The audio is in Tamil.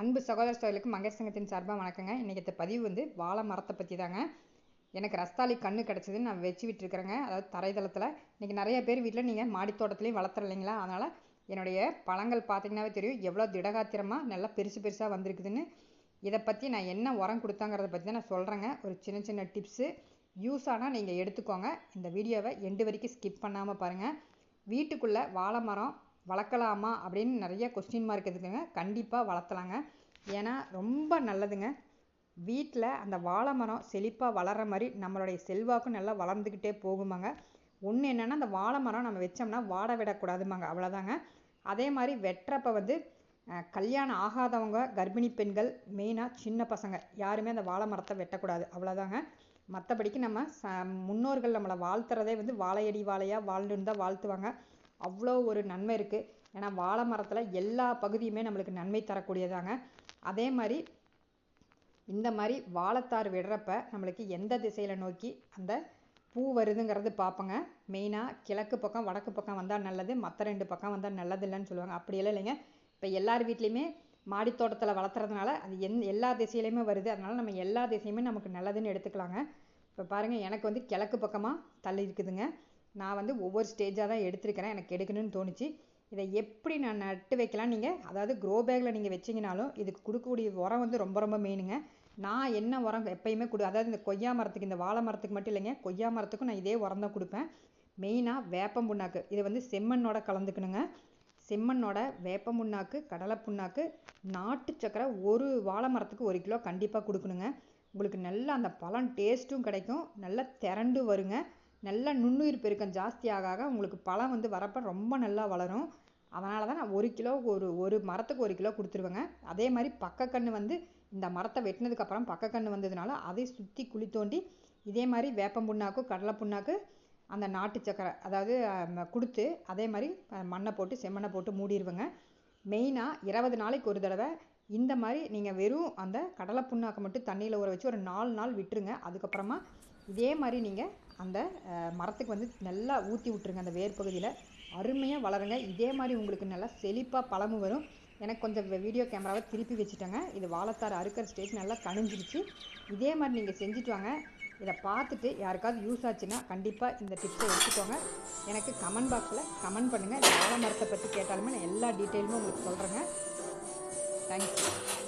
அன்பு சகோதர சகோதரிக்கு மகர் சங்கத்தின் சார்பாக வணக்கங்க. இன்றைக்கி இந்த பதிவு வந்து வாழை மரத்தை பற்றி தாங்க எனக்கு ரஸ்தாளி கண்ணு கிடச்சிதுன்னு நான் வச்சு விட்டுருக்குறேங்க. அதாவது தரைதளத்தில். இன்றைக்கி நிறைய பேர் வீட்டில் நீங்கள் மாடித்தோட்டத்துலேயும் வளர்த்துற இல்லைங்களா? அதனால் என்னுடைய பழங்கள் பார்த்தீங்கன்னாவே தெரியும். எவ்வளோ திடகாத்திரமாக நல்லா பெருசு பெருசாக வந்திருக்குதுன்னு. இதை பற்றி நான் என்ன உரம் கொடுத்தாங்கிறத பற்றி தான் நான் சொல்கிறேங்க ஒரு சின்ன சின்ன டிப்ஸு யூஸ் ஆனால் நீங்கள் எடுத்துக்கோங்க. இந்த வீடியோவை எண்டு வரைக்கும் ஸ்கிப் பண்ணாமல் பாருங்கள் வீட்டுக்குள்ளே வாழை மரம் வளர்க்கலாமா அப்படின்னு நிறைய கொஸ்டின் மார்க் இருக்குதுங்க கண்டிப்பாக வளர்த்தலாங்க. ஏன்னா ரொம்ப நல்லதுங்க. வீட்டில் அந்த வாழை மரம் செழிப்பாக வளர்கிற மாதிரி நம்மளுடைய செல்வாக்கும் நல்லா வளர்ந்துக்கிட்டே போகுமாங்க. ஒன்று என்னென்னா அந்த வாழை மரம் நம்ம வச்சோம்னா வாட விடக்கூடாதுமாங்க அவ்வளோதாங்க அதே மாதிரி வெட்டுறப்ப வந்து கல்யாணம் ஆகாதவங்க கர்ப்பிணி பெண்கள் மெயினாக சின்ன பசங்க யாருமே அந்த வாழை மரத்தை வெட்டக்கூடாது. அவ்வளோதாங்க மற்றபடிக்கு நம்ம ச முன்னோர்கள் நம்மளை வாழ்த்துறதே வந்து வாழையடி வாழையாக வாழ்ந்துன்னு தான் வாழ்த்துவாங்க. அவ்வளோ ஒரு நன்மை இருக்குது ஏன்னா வாழை மரத்தில் எல்லா பகுதியுமே நம்மளுக்கு நன்மை தரக்கூடியதாங்க. அதே மாதிரி இந்த மாதிரி வாழைத்தார் விடுறப்ப நம்மளுக்கு எந்த திசையில் நோக்கி அந்த பூ வருதுங்கிறது பார்ப்போங்க. மெயினாக கிழக்கு பக்கம் வடக்கு பக்கம் வந்தால் நல்லது மற்ற ரெண்டு பக்கம் வந்தால் நல்லது இல்லைன்னு சொல்லுவாங்க அப்படியெல்லாம் இல்லைங்க. இப்போ எல்லார் வீட்லேயுமே மாடித்தோட்டத்தில் வளர்த்துறதுனால அது எந் எல்லா திசையிலையுமே வருது. அதனால் நம்ம எல்லா திசையுமே நமக்கு நல்லதுன்னு எடுத்துக்கலாங்க. இப்போ பாருங்கள் எனக்கு வந்து கிழக்கு பக்கமாக தள்ளி இருக்குதுங்க. நான் வந்து ஒவ்வொரு ஸ்டேஜாக தான் எடுத்திருக்கிறேன். எனக்கு எடுக்கணும்னு தோணுச்சு. இதை எப்படி நான் நட்டு வைக்கலாம்? நீங்கள் அதாவது க்ரோ பேக்கில் நீங்கள் வச்சிங்கனாலும் இதுக்கு கொடுக்கக்கூடிய உரம் வந்து ரொம்ப ரொம்ப மெயினுங்க நான் என்ன உரம் எப்பயுமே கொடு அதாவது இந்த கொய்யா மரத்துக்கு இந்த வாழை மரத்துக்கு மட்டும் இல்லைங்க. கொய்யா மரத்துக்கும் நான் இதே உரம் தான் கொடுப்பேன். மெயினாக வேப்பம் புண்ணாக்கு. இதை வந்து செம்மண்ணோட கலந்துக்கணுங்க. செம்மண்ணோட வேப்ப புண்ணாக்கு கடலை புண்ணாக்கு நாட்டு சக்கரை ஒரு வாழை மரத்துக்கு ஒரு கிலோ கண்டிப்பாக கொடுக்கணுங்க. உங்களுக்கு நல்ல அந்த பழம் டேஸ்ட்டும் கிடைக்கும். நல்லா திரண்டு வருங்க. நல்லா நுண்ணுயிர் பெருக்கம் ஜாஸ்தி ஆக ஆக உங்களுக்கு பழம் வந்து வரப்போ ரொம்ப நல்லா வளரும். அதனால தான் நான் ஒரு கிலோ ஒரு ஒரு மரத்துக்கு ஒரு கிலோ கொடுத்துருவேங்க. அதே மாதிரி பக்கக்கன்று வந்து இந்த மரத்தை வெட்டினதுக்கப்புறம் பக்கக்கன்று வந்ததுனால அதை சுற்றி குழி தோண்டி இதே மாதிரி வேப்பம் புண்ணாக்கு கடலை புண்ணாக்கு அந்த நாட்டு சக்கரை அதாவது கொடுத்து அதே மாதிரி மண்ணை போட்டு செம்மண்ணை போட்டு மூடிடுவேங்க மெயினாக இருபது நாளைக்கு ஒரு தடவை இந்த மாதிரி நீங்கள் வெறும் அந்த கடலை புண்ணாக்கை மட்டும் தண்ணியில் ஊற வச்சு ஒரு நாலு நாள் விட்டுருங்க. அதுக்கப்புறமா இதே மாதிரி நீங்கள் அந்த மரத்துக்கு வந்து நல்லா ஊற்றி விட்ருங்க அந்த வேர் பகுதியில். அருமையாக வளருங்க. இதே மாதிரி உங்களுக்கு நல்லா செழிப்பாக பழமும் வரும். எனக்கு கொஞ்சம் வீடியோ கேமராவை திருப்பி வச்சுட்டேங்க. இது வாழைத்தார் அறுக்கிற ஸ்டேஜ் நல்லா கணிஞ்சிருச்சு இதே மாதிரி நீங்கள் செஞ்சுட்டு வாங்க. இதை பார்த்துட்டு யாருக்காவது யூஸ் ஆச்சுன்னா கண்டிப்பாக இந்த டிப்ஸை எடுத்துக்கோங்க. எனக்கு கமெண்ட் பாக்ஸில் கமெண்ட் பண்ணுங்கள் இந்த வாழை மரத்தை பற்றி கேட்டாலுமே நான் எல்லா டீட்டெயிலுமே உங்களுக்கு சொல்கிறேங்க தேங்க்யூ